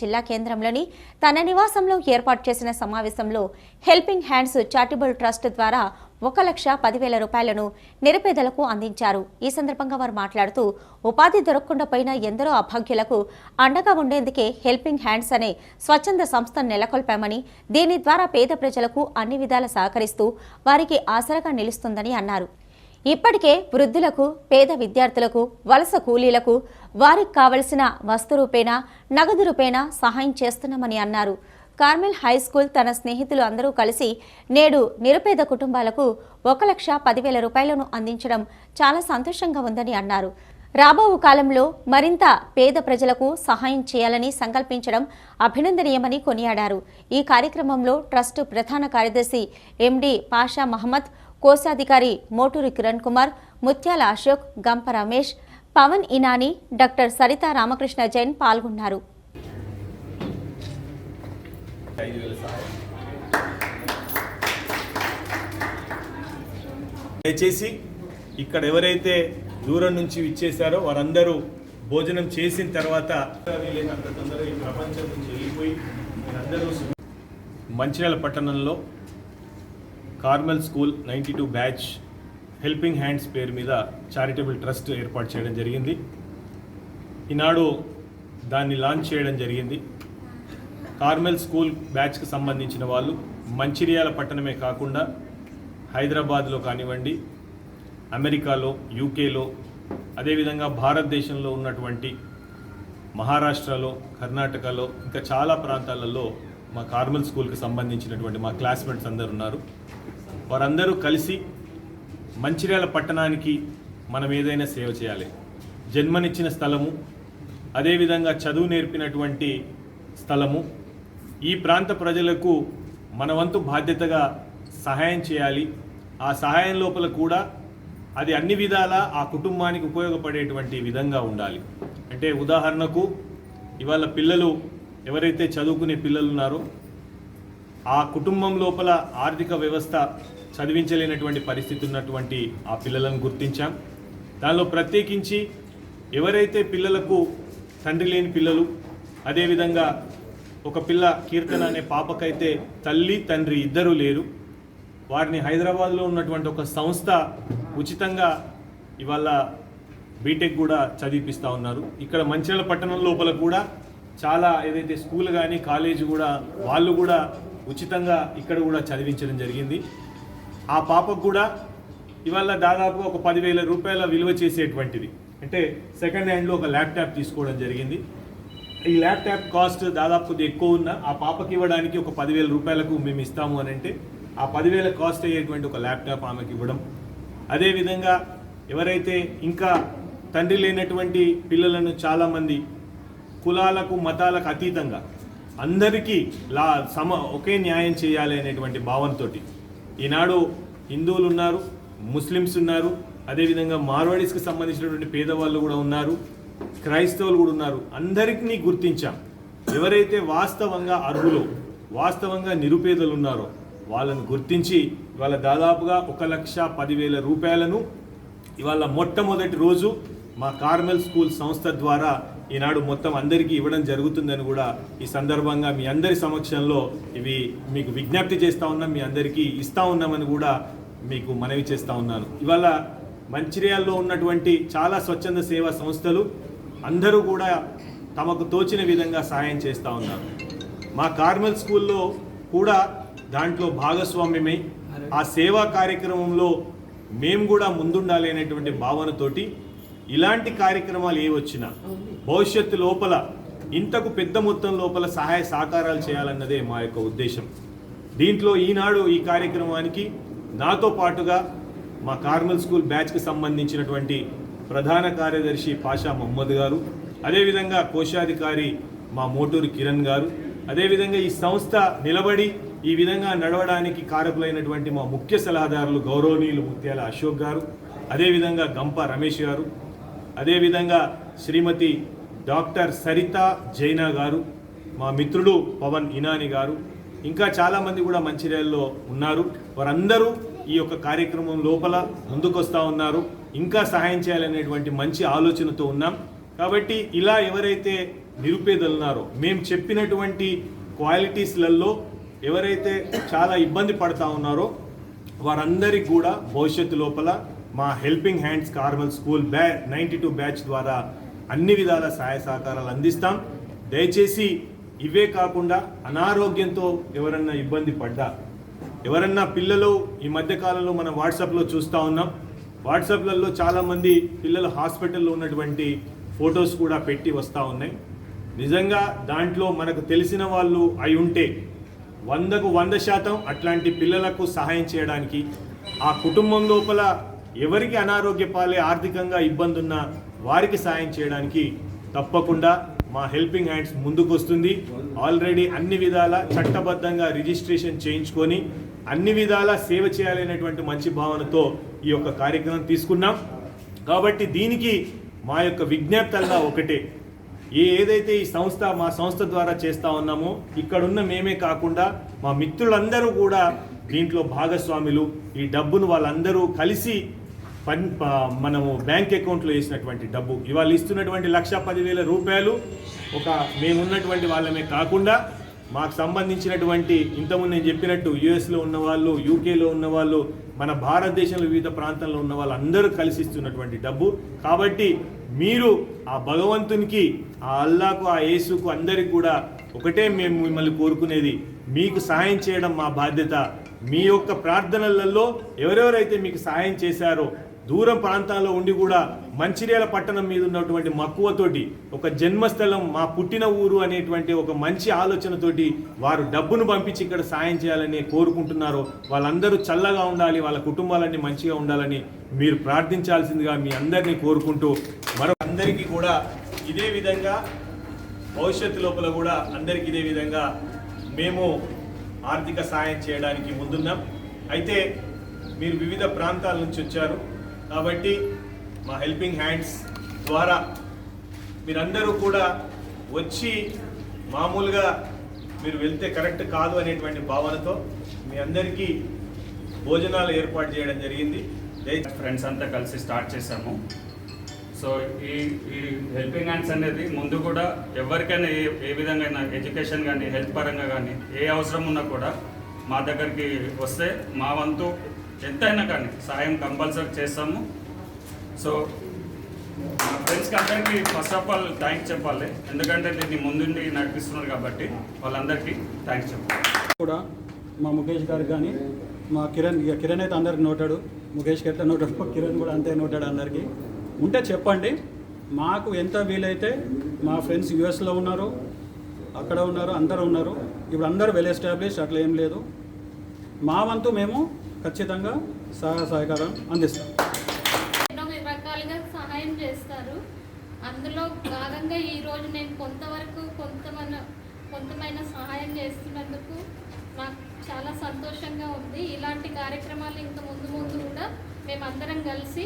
జిల్లా కేంద్రంలోని తన నివాసంలో ఏర్పాటు చేసిన సమావేశంలో హెల్పింగ్ హ్యాండ్స్ చారిటబుల్ ట్రస్ట్ ద్వారా ఒక లక్ష పదివేల రూపాయలను నిరుపేదలకు అందించారు. ఈ సందర్భంగా వారు మాట్లాడుతూ ఉపాధి దొరకకుండా పోయిన ఎందరో అభాగ్యులకు అండగా ఉండేందుకే హెల్పింగ్ హ్యాండ్స్ అనే స్వచ్ఛంద సంస్థను నెలకొల్పామని దీని ద్వారా పేద ప్రజలకు అన్ని విధాల సహకరిస్తూ వారికి ఆసరగా నిలుస్తుందని అన్నారు. ఇప్పటికే వృద్ధులకు పేద విద్యార్థులకు వలస కూలీలకు వారికి కావలసిన వస్తు రూపేణా నగదు రూపేణా సహాయం చేస్తున్నామని అన్నారు. కార్మెల్ హై స్కూల్ తన స్నేహితులు అందరూ కలిసి నేడు నిరుపేద కుటుంబాలకు ఒక లక్ష పదివేల రూపాయలను అందించడం చాలా సంతోషంగా ఉందని అన్నారు. రాబో కాలంలో మరింత పేద ప్రజలకు సహాయం చేయాలని సంకల్పించడం అభినందనీయమని కొనియాడారు. ఈ కార్యక్రమంలో ట్రస్ట్ ప్రధాన కార్యదర్శి ఎండి పాషా మహమ్మద్ కోశాధికారి మోటూరి కిరణ్ కుమార్ ముత్యాల అశోక్ గంప రమేష్ పవన్ ఇనాని డాక్టర్ సరిత రామకృష్ణ జైన్ పాల్గొన్నారు. దయచేసి ఇక్కడ ఎవరైతే దూరం నుంచి ఇచ్చేశారో వారందరూ భోజనం చేసిన తర్వాత వీలైనంత తొందరగా ఈ ప్రపంచం నుంచి వెళ్ళిపోయి మీరందరూ మంచిర్యాల పట్టణంలో Carmel school ninety two batch helping hands పేరు మీద చారిటబుల్ ట్రస్ట్ ఏర్పాటు చేయడం జరిగింది. ఈనాడు దాన్ని లాంచ్ చేయడం జరిగింది. కార్మెల్ స్కూల్ బ్యాచ్కి సంబంధించిన వాళ్ళు మంచిర్యాల పట్టణమే కాకుండా హైదరాబాద్లో కానివ్వండి అమెరికాలో యూకేలో అదేవిధంగా భారతదేశంలో ఉన్నటువంటి మహారాష్ట్రలో కర్ణాటకలో ఇంకా చాలా ప్రాంతాలలో మా కార్మెల్ స్కూల్కి సంబంధించినటువంటి మా క్లాస్మేట్స్ అందరు ఉన్నారు. వారందరూ కలిసి మంచిర్యాల పట్టణానికి మనం ఏదైనా సేవ చేయాలి. జన్మనిచ్చిన స్థలము అదేవిధంగా చదువు నేర్పినటువంటి స్థలము. ఈ ప్రాంత ప్రజలకు మన వంతు బాధ్యతగా సహాయం చేయాలి. ఆ సహాయం లోపల కూడా అది అన్ని విధాలా ఆ కుటుంబానికి ఉపయోగపడేటువంటి విధంగా ఉండాలి. అంటే ఉదాహరణకు ఇవాళ పిల్లలు ఎవరైతే చదువుకునే పిల్లలు ఉన్నారో ఆ కుటుంబం లోపల ఆర్థిక వ్యవస్థ చదివించలేనటువంటి పరిస్థితి ఉన్నటువంటి ఆ పిల్లలను గుర్తించాం. దానిలో ప్రత్యేకించి ఎవరైతే పిల్లలకు తండ్రి లేని పిల్లలు అదేవిధంగా ఒక పిల్ల కీర్తన అనే పాపకైతే తల్లి తండ్రి ఇద్దరూ లేరు. వారిని హైదరాబాద్లో ఉన్నటువంటి ఒక సంస్థ ఉచితంగా ఇవాళ బీటెక్ కూడా చదివిపిస్తూ ఉన్నారు. ఇక్కడ మంచిర్యాల పట్టణం లోపల కూడా చాలా ఏదైతే స్కూల్ కానీ కాలేజ్ కూడా వాళ్ళు కూడా ఉచితంగా ఇక్కడ కూడా చదివించడం జరిగింది. ఆ పాపకు కూడా ఇవాళ దాదాపు ఒక పదివేల రూపాయల విలువ చేసేటువంటిది. అంటే సెకండ్ హ్యాండ్లో ఒక ల్యాప్టాప్ తీసుకోవడం జరిగింది. ఈ ల్యాప్టాప్ కాస్ట్ దాదాపు కొద్దిగా ఎక్కువ ఉన్న ఆ పాపకి ఇవ్వడానికి ఒక పదివేల రూపాయలకు మేము ఇస్తాము అని అంటే ఆ పదివేల కాస్ట్ అయ్యేటువంటి ఒక ల్యాప్టాప్ ఆమెకి ఇవ్వడం. అదేవిధంగా ఎవరైతే ఇంకా తండ్రి లేనటువంటి పిల్లలను చాలామంది కులాలకు మతాలకు అతీతంగా అందరికీ లా సమ ఒకే న్యాయం చేయాలి అనేటువంటి భావంతో ఈనాడు హిందువులు ఉన్నారు ముస్లిమ్స్ ఉన్నారు అదేవిధంగా మార్వాడీస్కి సంబంధించినటువంటి పేదవాళ్ళు కూడా ఉన్నారు క్రైస్తవులు కూడా ఉన్నారు. అందరికీ గుర్తించాం. ఎవరైతే వాస్తవంగా అర్హులు వాస్తవంగా నిరుపేదలు ఉన్నారో వాళ్ళని గుర్తించి ఇవాళ దాదాపుగా ఒక లక్ష పదివేల రూపాయలను ఇవాళ మొట్టమొదటి రోజు మా కార్మెల్ స్కూల్ సంస్థ ద్వారా ఈనాడు మొత్తం అందరికీ ఇవ్వడం జరుగుతుందని కూడా ఈ సందర్భంగా మీ అందరి సమక్షంలో ఇవి మీకు విజ్ఞప్తి చేస్తూ ఉన్నాం మీ అందరికీ ఇస్తా ఉన్నామని కూడా మీకు మనవి చేస్తూ ఉన్నాను. ఇవాళ మంచిర్యాల్లో ఉన్నటువంటి చాలా స్వచ్ఛంద సేవా సంస్థలు అందరూ కూడా తమకు తోచిన విధంగా సహాయం చేస్తూ ఉన్నారు. మా కార్మెల్ స్కూల్లో కూడా దాంట్లో భాగస్వామ్యమై. ఆ సేవా కార్యక్రమంలో మేము కూడా ముందుండాలి అనేటువంటి భావనతోటి ఇలాంటి కార్యక్రమాలు ఏ వచ్చినా భవిష్యత్తు లోపల ఇంతకు పెద్ద మొత్తం లోపల సహాయ సహకారాలు చేయాలన్నదే మా యొక్క ఉద్దేశం. దీంట్లో ఈనాడు ఈ కార్యక్రమానికి నాతో పాటుగా మా కార్మల్ స్కూల్ బ్యాచ్కి సంబంధించినటువంటి ప్రధాన కార్యదర్శి పాషా మహమ్మద్ గారు అదేవిధంగా కోశాధికారి మా మోటూరి కిరణ్ గారు అదేవిధంగా ఈ సంస్థ నిలబడి ఈ విధంగా నడవడానికి కారకులైనటువంటి మా ముఖ్య సలహాదారులు గౌరవనీయులు ముత్యాల అశోక్ గారు అదేవిధంగా గంప రమేష్ గారు అదేవిధంగా శ్రీమతి డాక్టర్ సరిత జైనా గారు మా మిత్రుడు పవన్ ఇనాని గారు ఇంకా చాలామంది కూడా మంచిర్యాలలో ఉన్నారు. వారందరూ ఈ యొక్క కార్యక్రమం లోపల ముందుకొస్తా ఉన్నారు. ఇంకా సహాయం చేయాలనేటువంటి మంచి ఆలోచనతో ఉన్నాం. కాబట్టి ఇలా ఎవరైతే నిరుపేదలు ఉన్నారో మేము చెప్పినటువంటి క్వాలిటీస్లలో ఎవరైతే చాలా ఇబ్బంది పడతా ఉన్నారో వారందరికి కూడా భవిష్యత్తు లోపల మా హెల్పింగ్ హ్యాండ్స్ కార్మల్ స్కూల్ బ్యా నైంటీ టూ బ్యాచ్ ద్వారా అన్ని విధాల సహాయ సహకారాలు అందిస్తాం. దయచేసి ఇవే కాకుండా అనారోగ్యంతో ఎవరన్నా ఇబ్బంది పడ్డా ఎవరన్నా పిల్లలు ఈ మధ్యకాలంలో మనం వాట్సాప్లో చూస్తూ ఉన్నాం. వాట్సాప్లలో చాలామంది పిల్లలు హాస్పిటల్లో ఉన్నటువంటి ఫొటోస్ కూడా పెట్టి వస్తూ ఉన్నాయి. నిజంగా దాంట్లో మనకు తెలిసిన వాళ్ళు అయి ఉంటే వందకు వంద శాతం అట్లాంటి పిల్లలకు సహాయం చేయడానికి ఆ కుటుంబం లోపల ఎవరికి అనారోగ్య పాలే ఆర్థికంగా ఇబ్బంది ఉన్నా వారికి సాయం చేయడానికి తప్పకుండా మా హెల్పింగ్ హ్యాండ్స్ ముందుకు వస్తుంది ఆల్రెడీ అన్ని విధాల చట్టబద్ధంగా రిజిస్ట్రేషన్ చేయించుకొని అన్ని విధాల సేవ చేయాలనేటువంటి మంచి భావనతో ఈ యొక్క కార్యక్రమం తీసుకున్నాం. కాబట్టి దీనికి మా యొక్క విజ్ఞప్తల్లా ఒకటే. ఏ ఏదైతే ఈ సంస్థ మా సంస్థ ద్వారా చేస్తా ఉన్నామో ఇక్కడున్న మేమే కాకుండా మా మిత్రులందరూ కూడా దీంట్లో భాగస్వాములు. ఈ డబ్బును వాళ్ళందరూ కలిసి పన్ మనము బ్యాంక్ అకౌంట్లో వేసినటువంటి డబ్బు. ఇవాళ ఇస్తున్నటువంటి లక్ష పదివేల రూపాయలు ఒక మేమున్నటువంటి వాళ్ళమే కాకుండా మాకు సంబంధించినటువంటి ఇంతకుముందు నేను చెప్పినట్టు యుఎస్లో ఉన్న వాళ్ళు యూకేలో ఉన్న వాళ్ళు మన భారతదేశంలో వివిధ ప్రాంతాల్లో ఉన్న వాళ్ళు అందరూ కలిసి ఇస్తున్నటువంటి డబ్బు. కాబట్టి మీరు ఆ భగవంతునికి ఆ అల్లాకు ఆ యేసుకు అందరికి కూడా ఒకటే మేము మిమ్మల్ని కోరుకునేది మీకు సహాయం చేయడం మా బాధ్యత. మీ యొక్క ప్రార్థనలలో ఎవరెవరైతే మీకు సహాయం చేశారో దూరం ప్రాంతాల్లో ఉండి కూడా మంచిర్యాల పట్టణం మీద ఉన్నటువంటి మక్కువతోటి ఒక జన్మస్థలం మా పుట్టిన ఊరు అనేటువంటి ఒక మంచి ఆలోచనతోటి వారు డబ్బును పంపించి ఇక్కడ సాయం చేయాలని కోరుకుంటున్నారో వాళ్ళందరూ చల్లగా ఉండాలి వాళ్ళ కుటుంబాలన్నీ మంచిగా ఉండాలని మీరు ప్రార్థించాల్సిందిగా మీ అందరినీ కోరుకుంటూ మరో అందరికీ కూడా ఇదే విధంగా భవిష్యత్తు లోపల కూడా అందరికీ ఇదే విధంగా మేము ఆర్థిక సాయం చేయడానికి ముందున్నాం. అయితే మీరు వివిధ ప్రాంతాల నుంచి వచ్చారు. కాబట్టి మా హెల్పింగ్ హ్యాండ్స్ ద్వారా మీరందరూ కూడా వచ్చి మామూలుగా మీరు వెళ్తే కరెక్ట్ కాదు అనేటువంటి భావనతో మీ అందరికీ భోజనాలు ఏర్పాటు చేయడం జరిగింది. ఫ్రెండ్స్ అంతా కలిసి స్టార్ట్ చేశాము. సో ఈ ఈ హెల్పింగ్ హ్యాండ్స్ అనేది ముందు కూడా ఎవరికైనా ఏ ఏ విధంగా ఎడ్యుకేషన్ కానీ హెల్త్ పరంగా కానీ ఏ అవసరం ఉన్నా కూడా మా దగ్గరికి వస్తే మా వంతు ఎంతైనా కానీ సాయం కంపల్సరీ చేస్తాము. సో మా ఫ్రెండ్స్కి అందరికీ ఫస్ట్ ఆఫ్ ఆల్ థ్యాంక్స్ చెప్పాలి. ఎందుకంటే దీన్ని ముందుండి నడిపిస్తున్నారు కాబట్టి వాళ్ళందరికీ థ్యాంక్స్ చెప్పాలి. కూడా మా ముఖేష్ గారికి కానీ మా కిరణ్ ఇక కిరణ్ అయితే అందరికి నోటాడు. ముఖేష్కి ఎట్లా నోటాడు కిరణ్ కూడా అంతే నోటాడు అందరికీ. ఉంటే చెప్పండి మాకు ఎంత వీలైతే మా ఫ్రెండ్స్ యూఎస్లో ఉన్నారు అక్కడ ఉన్నారు అందరూ ఉన్నారు. ఇప్పుడు అందరూ వెల్ ఎస్టాబ్లిష్ అట్లా ఏం లేదు. మా వంతు మేము ఖచ్చితంగా సహాయ సహకారం అందిస్తాం. ఎన్నో రకాలుగా సహాయం చేస్తారు. అందులో భాగంగా ఈరోజు నేను కొంతవరకు కొంతమైన కొంతమైన సహాయం చేస్తున్నందుకు నాకు చాలా సంతోషంగా ఉంది. ఇలాంటి కార్యక్రమాలు ఇంకా ముందు ముందు కూడా మేమందరం కలిసి